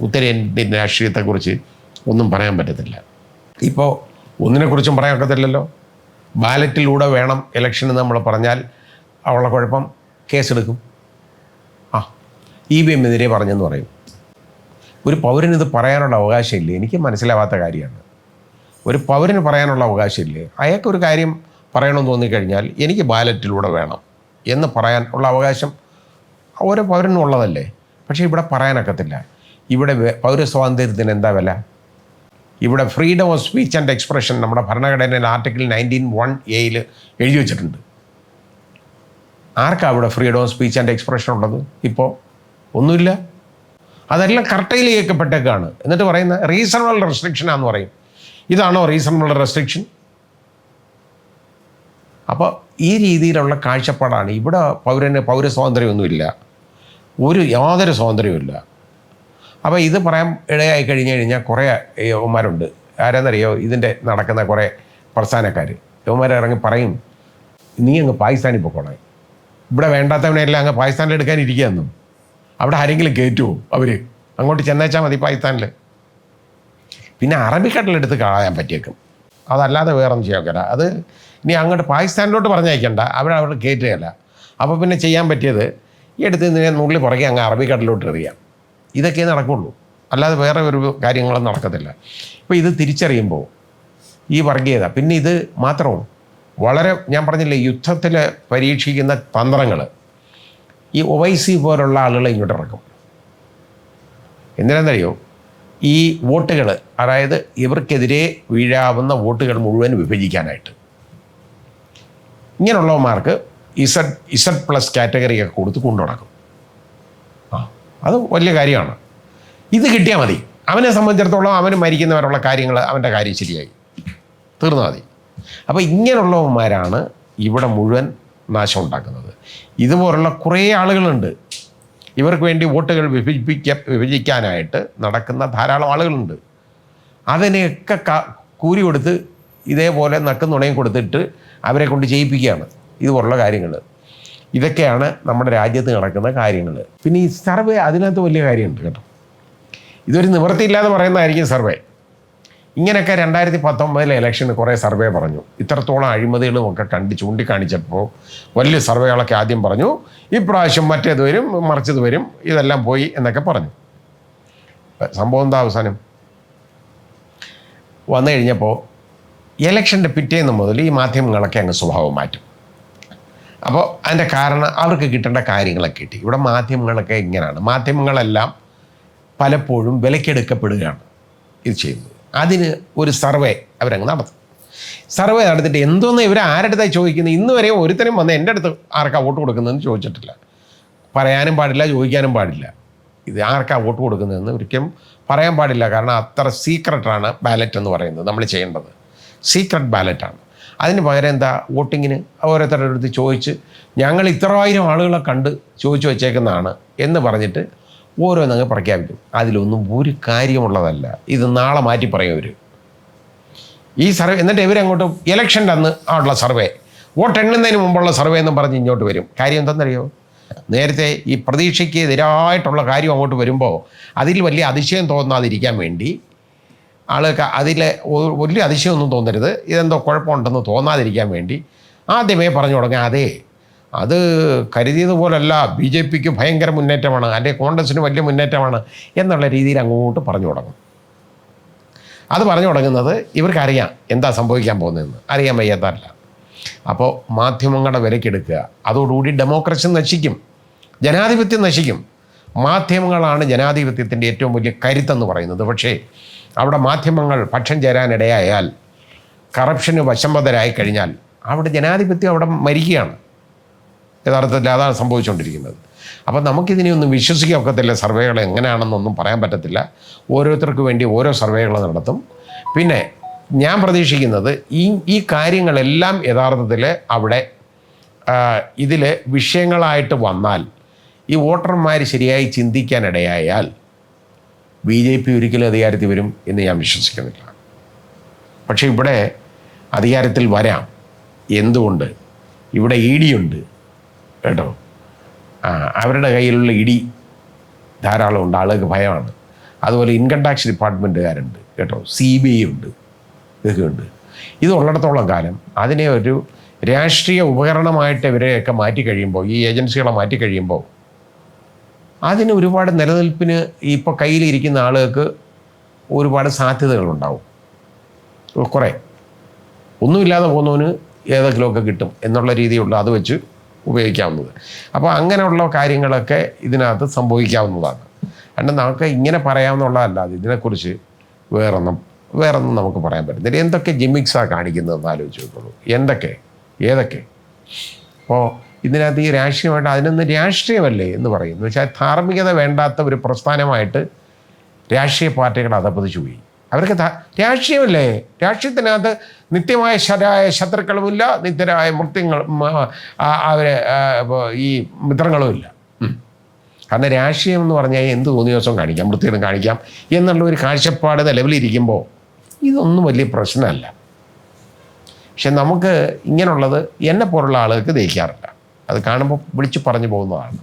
ഉത്തരേന്ത്യൻ രാഷ്ട്രീയത്തെക്കുറിച്ച് ഒന്നും പറയാൻ പറ്റത്തില്ല. ഇപ്പോൾ ഒന്നിനെക്കുറിച്ചും പറയാൻ ഒക്കത്തില്ലല്ലോ. ബാലറ്റിലൂടെ വേണം ഇലക്ഷൻ നമ്മൾ പറഞ്ഞാൽ അവളുടെ കുഴപ്പം കേസെടുക്കും. ആ ഇ വി എമ്മിനെതിരെ പറഞ്ഞെന്ന് പറയും. ഒരു പൗരന് ഇത് പറയാനുള്ള അവകാശമില്ലേ? എനിക്ക് മനസ്സിലാവാത്ത കാര്യമാണ്. ഒരു പൗരന് പറയാനുള്ള അവകാശമില്ലേ? അയാൾക്കൊരു കാര്യം പറയണമെന്ന് തോന്നിക്കഴിഞ്ഞാൽ എനിക്ക് ബാലറ്റിലൂടെ വേണം എന്ന് പറയാൻ ഉള്ള അവകാശം ഓരോ പൗരനും ഉള്ളതല്ലേ? പക്ഷേ ഇവിടെ പറയാനൊക്കത്തില്ല. ഇവിടെ പൗരസ്വാതന്ത്ര്യത്തിന് എന്താ വില? ഇവിടെ freedom of speech and expression നമ്മുടെ ഭരണഘടനയിൽ ആർട്ടിക്കിൾ നയന്റീൻ വൺ എയിൽ എഴുതി വെച്ചിട്ടുണ്ട്. ആർക്കാണ് ഇവിടെ freedom of speech and expression ഉള്ളത്? ഇപ്പോൾ ഒന്നുമില്ല. അതെല്ലാം കറക്റ്റയിൽ ചെയ്യപ്പെട്ടേക്കാണ് എന്നിട്ട് പറയുന്ന റീസണബിൾ റെസ്ട്രിക്ഷനാന്ന് പറയും. ഇതാണോ റീസണബിൾ റെസ്ട്രിക്ഷൻ അപ്പോൾ ഈ രീതിയിലുള്ള കാഴ്ചപ്പാടാണ്. ഇവിടെ പൗരന് പൗരസ്വാതന്ത്ര്യമൊന്നുമില്ല. ഒരു യാതൊരു സ്വാതന്ത്ര്യവുമില്ല. അപ്പോൾ ഇത് പറയാൻ ഇടയായി കഴിഞ്ഞ് കഴിഞ്ഞാൽ കുറേ യവന്മാരുണ്ട് ആരാന്നറിയോ? ഇതിന്റെ നടക്കുന്ന കുറേ പ്രസ്ഥാനക്കാർ യവന്മാർ ഇറങ്ങി പറയും നീ അങ്ങ് പാകിസ്ഥാനിൽ പൊക്കോണേ ഇവിടെ വേണ്ടാത്തവനെല്ലാം അങ്ങ് പാകിസ്ഥാനിൽ എടുക്കാൻ അവിടെ ആരെങ്കിലും കയറ്റുമോ അവർ അങ്ങോട്ട് ചെന്നേച്ചാൽ മതി പാകിസ്ഥാനിൽ പിന്നെ അറബിക്കടലെടുത്ത് കളയാൻ പറ്റിയേക്കും. അതല്ലാതെ വേറൊന്നും ചെയ്യാൻ അത് ഇനി അങ്ങോട്ട് പാകിസ്ഥാനിലോട്ട് പറഞ്ഞയക്കണ്ട. അവിടെ അവിടെ കയറ്റുകയല്ല. അപ്പോൾ പിന്നെ ചെയ്യാൻ പറ്റിയത് ഈ അടുത്ത് ഇതിനെ നുള്ളി പുറകെ അങ്ങ് അറബിക്കടലിലോട്ട് എറിയാം. ഇതൊക്കെ നടക്കുള്ളൂ. അല്ലാതെ വേറെ ഒരു കാര്യങ്ങളും നടക്കത്തില്ല. അപ്പോൾ ഇത് തിരിച്ചറിയുമ്പോൾ ഈ വർഗീയത പിന്നെ ഇത് മാത്രവും വളരെ ഞാൻ പറഞ്ഞില്ലേ യുദ്ധത്തിൽ പരീക്ഷിക്കുന്ന തന്ത്രങ്ങൾ ഈ ഒവൈസി പോലുള്ള ആളുകളെ ഇങ്ങോട്ട് ഇറക്കും. എന്തിനാണെന്നറിയോ? ഈ വോട്ടുകൾ അതായത് ഇവർക്കെതിരെ വീഴാവുന്ന വോട്ടുകൾ മുഴുവൻ വിഭജിക്കാനായിട്ട്. ഇങ്ങനെയുള്ളവന്മാർക്ക് ഇസഡ് ഇസഡ് പ്ലസ് കാറ്റഗറിയൊക്കെ കൊടുത്ത് കൊണ്ടു അത് വലിയ കാര്യമാണ്. ഇത് കിട്ടിയാൽ മതി. അവനെ സംബന്ധിച്ചിടത്തോളം അവന് മരിക്കുന്നവരുള്ള കാര്യങ്ങൾ അവന്റെ കാര്യം ശരിയായി. തീർന്നാൽ മതി. അപ്പോൾ ഇങ്ങനെയുള്ളവന്മാരാണ് ഇവിടെ മുഴുവൻ നാശം ഉണ്ടാക്കുന്നത്. ഇതുപോലുള്ള കുറേ ആളുകളുണ്ട്. ഇവർക്ക് വേണ്ടി വോട്ടുകൾ വിഭജിപ്പിക്ക വിഭജിക്കാനായിട്ട് നടക്കുന്ന ധാരാളം ആളുകളുണ്ട്. അതിനെയൊക്കെ കൂരി കൊടുത്ത് ഇതേപോലെ നക്കും നുണയും കൊടുത്തിട്ട് അവരെ കൊണ്ട് ചെയ്യിപ്പിക്കുകയാണ് ഇതുപോലുള്ള കാര്യങ്ങൾ ഇതൊക്കെയാണ് നമ്മുടെ രാജ്യത്ത് നടക്കുന്ന കാര്യങ്ങൾ പിന്നെ ഈ സർവേ അതിനകത്ത് വലിയ കാര്യമുണ്ട് കേട്ടോ. ഇതൊരു നിവൃത്തിയില്ലാതെ പറയുന്നതായിരിക്കും സർവേ. ഇങ്ങനെയൊക്കെ രണ്ടായിരത്തി പത്തൊമ്പതിലെ ഇലക്ഷന് കുറേ സർവേ പറഞ്ഞു. ഇത്രത്തോളം അഴിമതികളും ഒക്കെ കണ്ട് ചൂണ്ടിക്കാണിച്ചപ്പോൾ വലിയ സർവേകളൊക്കെ ആദ്യം പറഞ്ഞു. ഇപ്രാവശ്യം മറ്റേത് വരും മറിച്ചത് വരും ഇതെല്ലാം പോയി എന്നൊക്കെ പറഞ്ഞു. സംഭവം എന്താ അവസാനം? വന്നു കഴിഞ്ഞപ്പോൾ ഇലക്ഷന്റെ പിറ്റേന്ന് മുതൽ ഈ മാധ്യമങ്ങളൊക്കെ അങ്ങ് സ്വഭാവം മാറ്റും. അപ്പോൾ അതിന്റെ കാരണം അവർക്ക് കിട്ടേണ്ട കാര്യങ്ങളൊക്കെ കിട്ടി. ഇവിടെ മാധ്യമങ്ങളൊക്കെ ഇങ്ങനെയാണ് മാധ്യമങ്ങളെല്ലാം പലപ്പോഴും വിലക്കെടുക്കപ്പെടുകയാണ് ഇത് ചെയ്യുന്നത്. അതിന് ഒരു സർവേ അവരങ്ങ് നടത്തും. സർവേ നടത്തിയിട്ട് എന്തോന്ന് ഇവർ ആരുടെ അടുത്തായി ചോദിക്കുന്നത്? ഇന്ന് വരെ ഒരുത്തരും വന്ന് എന്റെ അടുത്ത് ആർക്കാ വോട്ട് കൊടുക്കുന്നതെന്ന് ചോദിച്ചിട്ടില്ല. പറയാനും പാടില്ല ചോദിക്കാനും പാടില്ല. ഇത് ആർക്കാ വോട്ട് കൊടുക്കുന്നതെന്ന് ഒരിക്കലും പറയാൻ പാടില്ല. കാരണം അത്ര സീക്രട്ടാണ് ബാലറ്റ് എന്ന് പറയുന്നത്. നമ്മൾ ചെയ്യേണ്ടത്. സീക്രട്ട് ബാലറ്റാണ് അതിന് പകരം എന്താ വോട്ടിങ്ങിന് ഓരോരുത്തരുടെ അടുത്ത് ചോദിച്ച് ഞങ്ങൾ ഇത്രയായിരം ആളുകളെ കണ്ട് ചോദിച്ചു വച്ചേക്കുന്നതാണ് എന്ന് പറഞ്ഞിട്ട് ഓരോന്നങ്ങ് പ്രഖ്യാപിക്കും. അതിലൊന്നും ഒരു കാര്യമുള്ളതല്ല. ഇത് നാളെ മാറ്റി പറയും അവർ ഈ സർവേ എന്നിട്ട് ഇവരങ്ങോട്ട് ഇലക്ഷന്റെ അന്ന് ഉള്ള സർവേ. വോട്ട് എണ്ണുന്നതിന് മുമ്പുള്ള സർവേ എന്നും പറഞ്ഞ് ഇങ്ങോട്ട് വരും. കാര്യം എന്തെന്നറിയോ നേരത്തെ ഈ പ്രതീക്ഷയ്ക്ക് എതിരായിട്ടുള്ള കാര്യം അങ്ങോട്ട് വരുമ്പോൾ അതിൽ വലിയ അതിശയം തോന്നാതിരിക്കാൻ വേണ്ടി ആൾക്ക് അതിലെ വലിയ അതിശയമൊന്നും തോന്നരുത്. ഇതെന്തോ കുഴപ്പമുണ്ടെന്ന് തോന്നാതിരിക്കാൻ വേണ്ടി ആദ്യമേ പറഞ്ഞു തുടങ്ങി. അതെ അത് കരുതിയതുപോലല്ല. ബി ജെ പിക്ക് ഭയങ്കര മുന്നേറ്റമാണ്. അല്ലെങ്കിൽ കോൺഗ്രസിന് വലിയ മുന്നേറ്റമാണ് എന്നുള്ള രീതിയിൽ അങ്ങോട്ട് പറഞ്ഞു തുടങ്ങും. അത് പറഞ്ഞു തുടങ്ങുന്നത് ഇവർക്കറിയാം എന്താ സംഭവിക്കാൻ പോകുന്നതെന്ന്. അറിയാൻ വയ്യാത്തല്ല അപ്പോൾ മാധ്യമങ്ങളുടെ വിലക്കെടുക്കുക അതോടുകൂടി ഡെമോക്രസി നശിക്കും. ജനാധിപത്യം നശിക്കും. മാധ്യമങ്ങളാണ് ജനാധിപത്യത്തിന്റെ ഏറ്റവും വലിയ കരുത്തെന്ന് പറയുന്നത്. പക്ഷേ അവിടെ മാധ്യമങ്ങൾ പക്ഷം ചേരാനിടയായാൽ കറപ്ഷന് വശംവദരായി കഴിഞ്ഞാൽ അവിടെ ജനാധിപത്യം അവിടെ മരിക്കുകയാണ്. യഥാർത്ഥത്തിൽ അതാണ് സംഭവിച്ചുകൊണ്ടിരിക്കുന്നത്. അപ്പോൾ നമുക്കിതിനെ ഒന്നും വിശ്വസിക്കാൻ ഒക്കത്തില്ല. സർവേകൾ എങ്ങനെയാണെന്നൊന്നും പറയാൻ പറ്റത്തില്ല. ഓരോരുത്തർക്ക് വേണ്ടി ഓരോ സർവേകൾ നടത്തും. പിന്നെ ഞാൻ പ്രതീക്ഷിക്കുന്നത് ഈ ഈ കാര്യങ്ങളെല്ലാം യഥാർത്ഥത്തിൽ അവിടെ ഇതിൽ വിഷയങ്ങളായിട്ട് വന്നാൽ ഈ വോട്ടർമാർ ശരിയായി ചിന്തിക്കാനിടയായാൽ ബി ജെ പി ഒരിക്കലും അധികാരത്തിൽ വരും എന്ന് ഞാൻ വിശ്വസിക്കുന്നില്ല. പക്ഷേ ഇവിടെ അധികാരത്തിൽ വരാം. എന്തുകൊണ്ട്? ഇവിടെ ഇ ഡി ഉണ്ട് കേട്ടോ. ആ അവരുടെ കയ്യിലുള്ള ഇടി ധാരാളമുണ്ട് ആളുകൾക്ക് ഭയമാണ്. അതുപോലെ ഇൻകം ടാക്സ് ഡിപ്പാർട്ട്മെന്റുകാരുണ്ട് കേട്ടോ. സി ബി ഐ ഉണ്ട്. ഇതൊക്കെ ഉണ്ട് ഇത് ഉള്ളിടത്തോളം കാലം അതിനെ ഒരു രാഷ്ട്രീയ ഉപകരണമായിട്ട് ഇവരെയൊക്കെ മാറ്റി കഴിയുമ്പോൾ ഈ ഏജൻസികളെ മാറ്റി കഴിയുമ്പോൾ അതിന് ഒരുപാട് നിലനിൽപ്പിന് ഇപ്പോൾ കയ്യിലിരിക്കുന്ന ആളുകൾക്ക് ഒരുപാട് സാധ്യതകളുണ്ടാവും. കുറേ. ഒന്നുമില്ലാതെ പോകുന്നവന് ഏതെങ്കിലുമൊക്കെ കിട്ടും എന്നുള്ള രീതിയുള്ള അത് വെച്ച് ഉപയോഗിക്കാവുന്നത്. അപ്പോൾ അങ്ങനെയുള്ള കാര്യങ്ങളൊക്കെ ഇതിനകത്ത് സംഭവിക്കാവുന്നതാണ്. അല്ല നമുക്ക് ഇങ്ങനെ പറയാമെന്നുള്ളതല്ലാതെ ഇതിനെക്കുറിച്ച് വേറൊന്നും വേറൊന്നും നമുക്ക് പറയാൻ പറ്റുന്നില്ല എന്തൊക്കെ ജിമിക്സാണ് കാണിക്കുന്നതെന്ന് ആലോചിച്ച് നോക്കുള്ളൂ എന്തൊക്കെ? ഏതൊക്കെ? അപ്പോൾ ഇതിനകത്ത് ഈ രാഷ്ട്രീയമായിട്ട് അതിനൊന്ന് രാഷ്ട്രീയമല്ലേ എന്ന് പറയും എന്ന് വെച്ചാൽ ധാർമ്മികത വേണ്ടാത്ത ഒരു പ്രസ്ഥാനമായിട്ട് രാഷ്ട്രീയ പാർട്ടികൾ അതപ്പതിച്ചു പോയി. അവർക്ക് രാഷ്ട്രീയമല്ലേ? രാഷ്ട്രീയത്തിനകത്ത് നിത്യമായ ശരായ ശത്രുക്കളുമില്ല നിത്യരായ മൃത്യങ്ങൾ അവരെ ഈ മിത്രങ്ങളുമില്ല. കാരണം രാഷ്ട്രീയം എന്ന് പറഞ്ഞാൽ എന്ത് തോന്നിയ ദിവസം കാണിക്കാം വൃത്തിയിടും കാണിക്കാം എന്നുള്ള ഒരു കാഴ്ചപ്പാട് നിലവിലിരിക്കുമ്പോൾ ഇതൊന്നും വലിയ പ്രശ്നമല്ല. പക്ഷെ നമുക്ക് ഇങ്ങനെയുള്ളത് എന്നെ പോലുള്ള ആളുകൾക്ക് ദഹിക്കാറില്ല. അത് കാണുമ്പോൾ വിളിച്ചു പറഞ്ഞു പോകുന്നതാണ്.